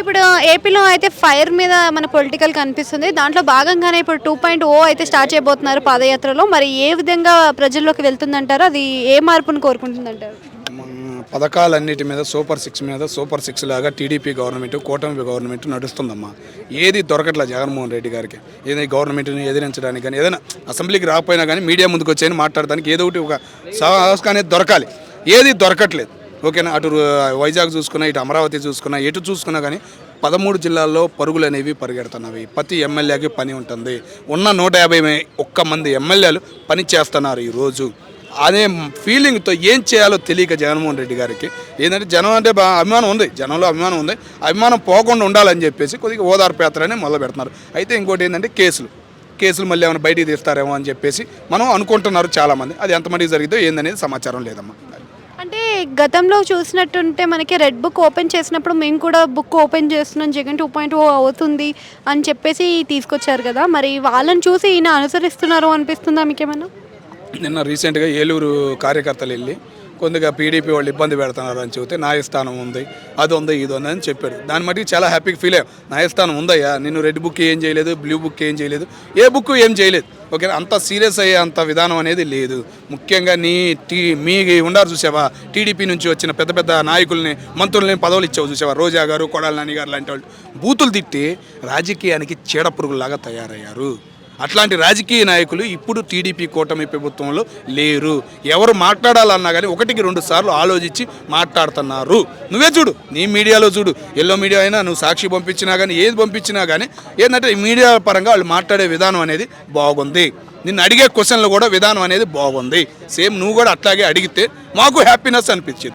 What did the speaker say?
ఇప్పుడు ఏపీలో అయితే ఫైర్ మీద మన పొలిటికల్ కనిపిస్తుంది. దాంట్లో భాగంగానే ఇప్పుడు టూ పాయింట్ ఓ అయితే స్టార్ట్ చేయబోతున్నారు పాదయాత్రలో. మరి ఏ విధంగా ప్రజల్లోకి వెళ్తుందంటారు? అది ఏ మార్పును కోరుకుంటుందంటారు? మన పథకాలన్నిటి మీద సూపర్ సిక్స్ మీద సూపర్ సిక్స్ లాగా టీడీపీ గవర్నమెంట్ కూటమి గవర్నమెంట్ నడుస్తుందమ్మా. ఏది దొరకట్లే జగన్మోహన్ రెడ్డి గారికి? ఏదైనా గవర్నమెంట్ని ఎదిరించడానికి కానీ ఏదైనా అసెంబ్లీకి రాకపోయినా కానీ మీడియా ముందుకు వచ్చాయని మాట్లాడడానికి ఏదో ఒకటి ఒక సాహసం అనేది దొరకాలి. ఏది దొరకట్లేదు. ఓకేనా? అటు వైజాగ్ చూసుకున్నా ఇటు అమరావతి చూసుకున్నా ఎటు చూసుకున్నా కానీ పదమూడు జిల్లాల్లో పరుగులు అనేవి పరిగెడుతున్నవి. ప్రతి ఎమ్మెల్యేకి పని ఉంటుంది. ఉన్న నూట యాభై ఒక్క మంది ఎమ్మెల్యేలు పని చేస్తున్నారు ఈరోజు. అనే ఫీలింగ్తో ఏం చేయాలో తెలియక జగన్మోహన్ రెడ్డి గారికి ఏంటంటే జనం అంటే అభిమానం ఉంది. జనంలో అభిమానం ఉంది. అభిమానం పోకుండా ఉండాలని చెప్పేసి కొద్దిగా ఓదార్పు యాత్రనే మొదలు పెడుతున్నారు అయితే ఇంకోటి ఏంటంటే కేసులు. కేసులు మళ్ళీ ఏమైనా బయటికి తీస్తారేమో అని చెప్పేసి మనం అనుకుంటున్నారు చాలామంది. అది ఎంతమందికి జరిగితే ఏందనేది సమాచారం లేదమ్మా. అంటే గతంలో చూసినట్టుంటే మనకి రెడ్ బుక్ ఓపెన్ చేసినప్పుడు మేము కూడా బుక్ ఓపెన్ చేస్తున్నాం జగన్ టూ పాయింట్ ఓ అవుతుంది అని చెప్పేసి తీసుకొచ్చారు కదా. మరి వాళ్ళని చూసి ఈయన అనుసరిస్తున్నారు అనిపిస్తుందా మీకేమన్నా నిన్న రీసెంట్గా ఏలూరు కార్యకర్తలు వెళ్ళి కొద్దిగా పీడీపీ వాళ్ళు ఇబ్బంది పెడుతున్నారు అని చెబితే న్యాయస్థానం ఉంది అది ఉంది ఇది ఉంది అని చెప్పాడు దాన్ని బట్టి చాలా హ్యాపీగా ఫీల్ అయ్యాం న్యాయస్థానం ఉందయ్యా నిన్ను రెడ్ బుక్ ఏం చేయలేదు బ్లూ బుక్ ఏం చేయలేదు ఏ బుక్ ఏం చేయలేదు. ఓకే అంత సీరియస్ అయ్యే అంత విధానం అనేది లేదు. ముఖ్యంగా నీ టీ మీ ఉండారు చూసావా? టీడీపీ నుంచి వచ్చిన పెద్ద పెద్ద నాయకుల్ని మంత్రుల్ని పదవులు ఇచ్చావు చూసావా? రోజా గారు కొడాల నాని గారు లాంటి వాళ్ళు. బూతులు తిట్టి రాజకీయానికి చీడపురుగులాగా తయారయ్యారు. అట్లాంటి రాజకీయ నాయకులు ఇప్పుడు టీడీపీ కూటమి ప్రభుత్వంలో లేరు. ఎవరు మాట్లాడాలన్నా కానీ ఒకటికి రెండు సార్లు ఆలోచించి మాట్లాడుతున్నారు. నువ్వే చూడు నీ మీడియాలో చూడు ఎల్లో మీడియా అయినా నువ్వు సాక్షి పంపించినా కానీ ఏది పంపించినా కానీ ఏంటంటే మీడియా పరంగా వాళ్ళు మాట్లాడే విధానం అనేది బాగుంది. నిన్ను అడిగే క్వశ్చన్లు కూడా విధానం అనేది బాగుంది. సేమ్ నువ్వు కూడా అట్లాగే అడిగితే మాకు హ్యాపీనెస్ అనిపించింది.